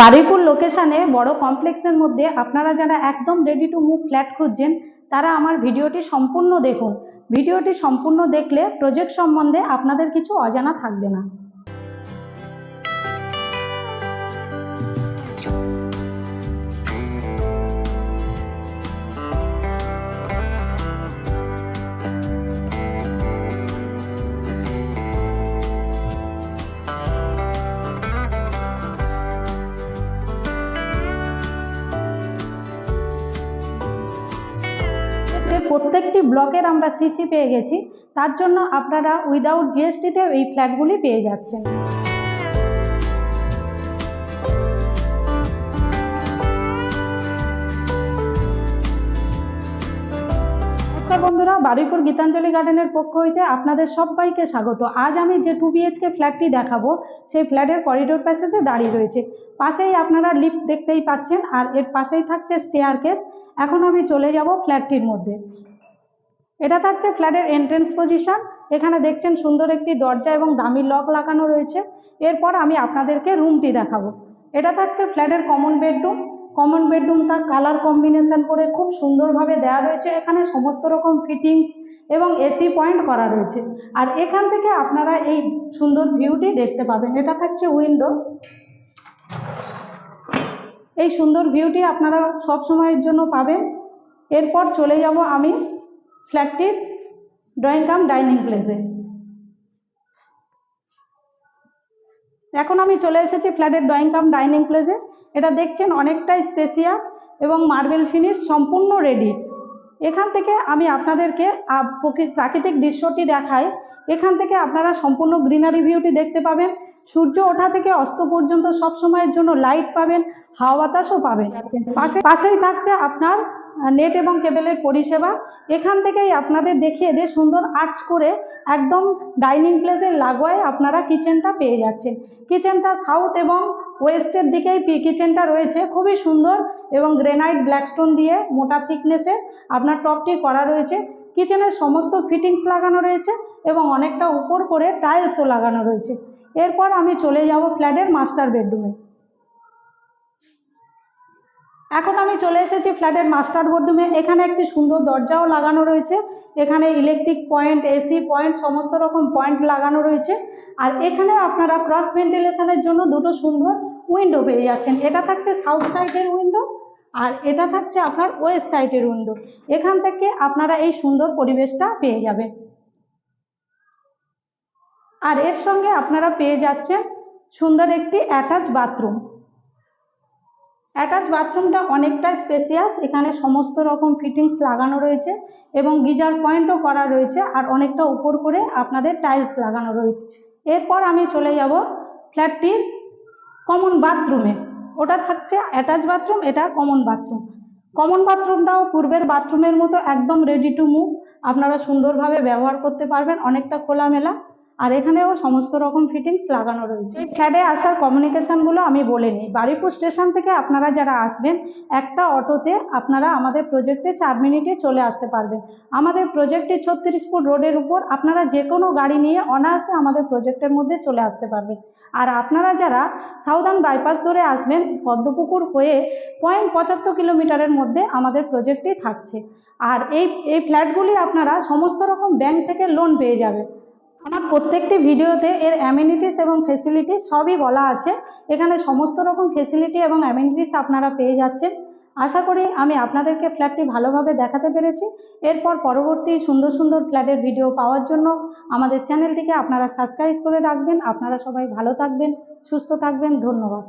বারুইপুর লোকেশানে বড় কমপ্লেক্সের মধ্যে আপনারা যারা একদম রেডি টু মুভ ফ্ল্যাট খুঁজছেন, তারা আমার ভিডিওটি সম্পূর্ণ দেখুন। ভিডিওটি সম্পূর্ণ দেখলে প্রজেক্ট সম্বন্ধে আপনাদের কিছু অজানা থাকবে না। প্রত্যেকটি ব্লকের আমরা সিসি পেয়ে গেছি। তার জন্য আপনারা উইদাউট জিএসটিতে এই ফ্ল্যাটগুলি পেয়ে যাচ্ছেন। বন্ধুরা, বারুইপুর গীতাঞ্জলি গার্ডেনের পক্ষ হইতে আপনাদের সবাইকে স্বাগত। আজ আমি যে টু বিএইচকে ফ্ল্যাটটি দেখাবো, সেই ফ্ল্যাটের করিডোর প্যাসেজে দাঁড়িয়ে রয়েছে। পাশেই আপনারা লিফট দেখতেই পাচ্ছেন, আর এর পাশেই থাকছে স্টেয়ার কেস এখন আমি চলে যাব ফ্ল্যাটটির মধ্যে। এটা থাকছে ফ্ল্যাটের এন্ট্রেন্স পজিশন এখানে দেখছেন সুন্দর একটি দরজা এবং দামি লক লাগানো রয়েছে। এরপর আমি আপনাদেরকে রুমটি দেখাবো। এটা থাকছে ফ্ল্যাটের কমন বেডরুম কমন বেডরুমটা কালার কম্বিনেশন করে খুব সুন্দরভাবে দেওয়া রয়েছে। এখানে সমস্ত রকম ফিটিংস এবং এসি পয়েন্ট করা রয়েছে। আর এখান থেকে আপনারা এই সুন্দর ভিউটি দেখতে পাবেন। এটা থাকছে উইন্ডো এই সুন্দর ভিউটি আপনারা সব সময়ের জন্য পাবেন। এরপর চলে যাব আমি ফ্ল্যাটটির ড্রয়িং কাম ডাইনিং প্লেসে এখন আমি চলে এসেছি ফ্ল্যাটের ড্রয়িং কাম ডাইনিং প্লেসে এটা দেখছেন অনেকটাই স্পেসিয়াস এবং মার্বেল ফিনিশ সম্পূর্ণ রেডি এখান থেকে আমি আপনাদেরকে প্রাকৃতিক দৃশ্যটি দেখাই। এখান থেকে আপনারা সম্পূর্ণ গ্রিনারি ভিউটি দেখতে পাবেন। সূর্য ওঠা থেকে অস্ত পর্যন্ত সব সময়ের জন্য লাইট পাবেন। হাওয়া বাতাসও পাবেন পাশে, পাশেই থাকছে আপনার নেট এবং কেবেলের পরিষেবা। এখান থেকেই আপনাদের দেখিয়ে দিয়ে সুন্দর আর্চ করে একদম ডাইনিং প্লেসের লাগোয়ায় আপনারা কিচেনটা পেয়ে যাচ্ছেন। কিচেনটা সাউথ এবং ওয়েস্টের দিকেই কিচেনটা রয়েছে। খুবই সুন্দর এবং গ্রেনাইট ব্ল্যাকস্টোন দিয়ে মোটা থিকনেসের আপনার টপটি করা রয়েছে। কিচেনের সমস্ত ফিটিংস লাগানো রয়েছে এবং অনেকটা উপর করে টাইলসও লাগানো রয়েছে। এরপর আমি চলে যাব ফ্ল্যাটের মাস্টার বেডরুমে এখন আমি চলে এসেছি ফ্ল্যাটের মাস্টার বেডরুমে। এখানে একটি সুন্দর দরজাও লাগানো রয়েছে। এখানে ইলেকট্রিক পয়েন্ট এসি পয়েন্ট সমস্ত রকম পয়েন্ট লাগানো রয়েছে। আর এখানে আপনারা ক্রস ভেন্টিলেশনের জন্য দুটো সুন্দর উইন্ডো পেয়ে যাচ্ছেন। এটা থাকছে সাউথ সাইডের উইন্ডো আর এটা থাকছে আপনার ওয়েস্ট সাইডের উইন্ডো এখান থেকে আপনারা এই সুন্দর পরিবেশটা পেয়ে যাবেন। আর এর সঙ্গে আপনারা পেয়ে যাচ্ছেন সুন্দর একটি অ্যাটাচ বাথরুম অ্যাটাচ বাথরুমটা অনেকটা স্পেসিয়াস এখানে সমস্ত রকম ফিটিংস লাগানো রয়েছে এবং গিজার পয়েন্টও করা রয়েছে আর অনেকটা উপর করে আপনাদের টাইলস লাগানো রয়েছে। এরপর আমি চলে যাব ফ্ল্যাটটির কমন বাথরুমে ওটা থাকছে অ্যাটাচ বাথরুম এটা কমন বাথরুম কমন বাথরুমটাও পূর্বের বাথরুমের মতো একদম রেডি টু মুভ আপনারা সুন্দরভাবে ব্যবহার করতে পারবেন, অনেকটা খোলামেলা। আর এখানেও সমস্ত রকম ফিটিংস লাগানো রয়েছে। এই আসার কমিউনিকেশনগুলো আমি বলে নিই। বারুইপুর স্টেশন থেকে আপনারা যারা আসবেন, একটা অটোতে আপনারা আমাদের প্রজেক্টে চার মিনিটে চলে আসতে পারবেন। আমাদের প্রজেক্টে ছত্রিশ ফুট রোডের উপর আপনারা যে কোনো গাড়ি নিয়ে অনায়াসে আমাদের প্রজেক্টের মধ্যে চলে আসতে পারবেন। আর আপনারা যারা সাউদার্ন বাইপাস ধরে আসবেন, পদ্মপুকুর হয়ে পয়েন্ট পঁচাত্তর কিলোমিটারের মধ্যে আমাদের প্রজেক্টটি থাকছে। আর এই এই ফ্ল্যাটগুলি আপনারা সমস্ত রকম ব্যাংক থেকে লোন পেয়ে যাবেন। আমার প্রত্যেকটি ভিডিওতে এর অ্যামিনিটিস এবং ফেসিলিটি সবই বলা আছে। এখানে সমস্ত রকম ফেসিলিটি এবং অ্যামিনিটিস আপনারা পেয়ে যাচ্ছেন। আশা করি আমি আপনাদেরকে ফ্ল্যাটটি ভালোভাবে দেখাতে পেরেছি। এরপর পরবর্তী সুন্দর সুন্দর ফ্ল্যাটের ভিডিও পাওয়ার জন্য আমাদের চ্যানেলটিকে আপনারা সাবস্ক্রাইব করে রাখবেন। আপনারা সবাই ভালো থাকবেন, সুস্থ থাকবেন। ধন্যবাদ।